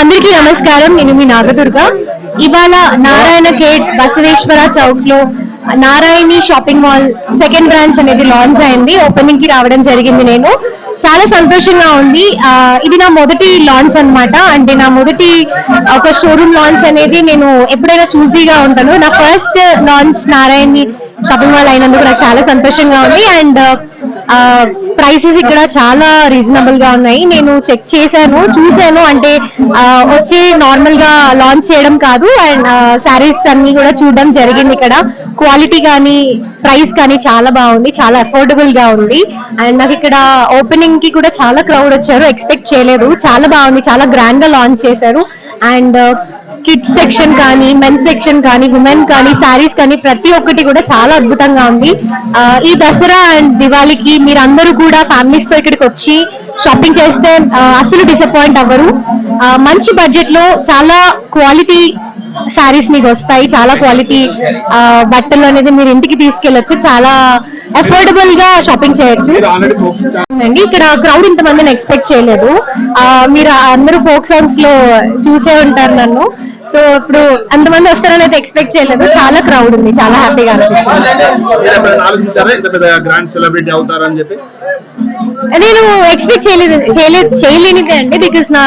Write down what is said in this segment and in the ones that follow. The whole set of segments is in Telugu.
అందరికీ నమస్కారం. నేను మీ నాగదుర్గ. ఇవాళ Narayana gate Basaveshwara చౌక్లో Narayani shopping mall second branch అనేది లాంచ్ అయింది. ఓపెనింగ్కి రావడం జరిగింది నేను. చాలా సంతోషంగా ఉంది. ఇది నా మొదటి లాంచ్ అనమాట అంటే నా మొదటి ఒక షోరూమ్ లాంచ్ అనేది నేను ఎప్పుడైనా చూసీగా ఉంటాను. నా first launch Narayani shopping mall అయినందుకు నాకు చాలా సంతోషంగా ఉంది. అండ్ ప్రైసెస్ ఇక్కడ చాలా రీజనబుల్గా ఉన్నాయి. నేను చెక్ చేశాను చూశాను. అంటే వచ్చి నార్మల్గా లాంచ్ చేయడం కాదు. అండ్ శారీస్ అన్ని కూడా చూడడం జరిగింది ఇక్కడ. క్వాలిటీ కానీ ప్రైస్ కానీ చాలా బాగుంది. చాలా అఫోర్డబుల్గా ఉంది. అండ్ నాకు ఇక్కడ ఓపెనింగ్కి కూడా చాలా క్రౌడ్ వచ్చారు. ఎక్స్పెక్ట్ చేయలేదు. చాలా బాగుంది. చాలా గ్రాండ్గా లాంచ్ చేశారు. అండ్ కిడ్స్ సెక్షన్ కానీ మెన్స్ సెక్షన్ కానీ ఉమెన్ కానీ శారీస్ కానీ ప్రతి ఒక్కటి కూడా చాలా అద్భుతంగా ఉంది. ఈ దసరా అండ్ దివాళీకి మీరందరూ కూడా ఫ్యామిలీస్తో ఇక్కడికి వచ్చి షాపింగ్ చేస్తే అసలు డిసప్పాయింట్ అవ్వరు. మంచి బడ్జెట్లో చాలా క్వాలిటీ శారీస్ మీకు వస్తాయి. చాలా క్వాలిటీ బట్టలు అనేది మీరు ఇంటికి తీసుకెళ్ళొచ్చు చాలా అఫోర్డబుల్గా షాపింగ్ చేయొచ్చు. అండి ఇక్కడ క్రౌడ్ ఇంతమందిని ఎక్స్పెక్ట్ చేయలేదు. మీరు అందరూ ఫోక్ సాంగ్స్లో చూసే ఉంటారు నన్ను. సో ఇప్పుడు అంతమంది వస్తారని అయితే ఎక్స్పెక్ట్ చేయలేదు. చాలా క్రౌడ్ ఉంది. చాలా హ్యాపీగా నేను ఎక్స్పెక్ట్ చేయలేదు. చేయలేదు. చేయలేనిదే అండి బికాస్ నా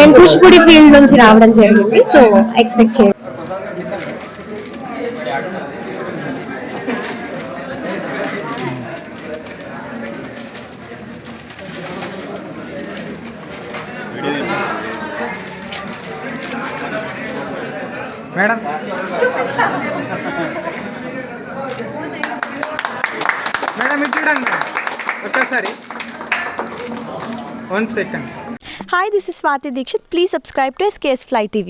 నేను కూచిపూడి ఫీల్డ్ నుంచి రావడం జరిగింది. సో ఎక్స్పెక్ట్ చేయలేదు. మేడం మేడం ఇటు చూడండి ఒక్కసారి one second Hi, this is Swati Dikshit. Please subscribe to SKS Fly TV.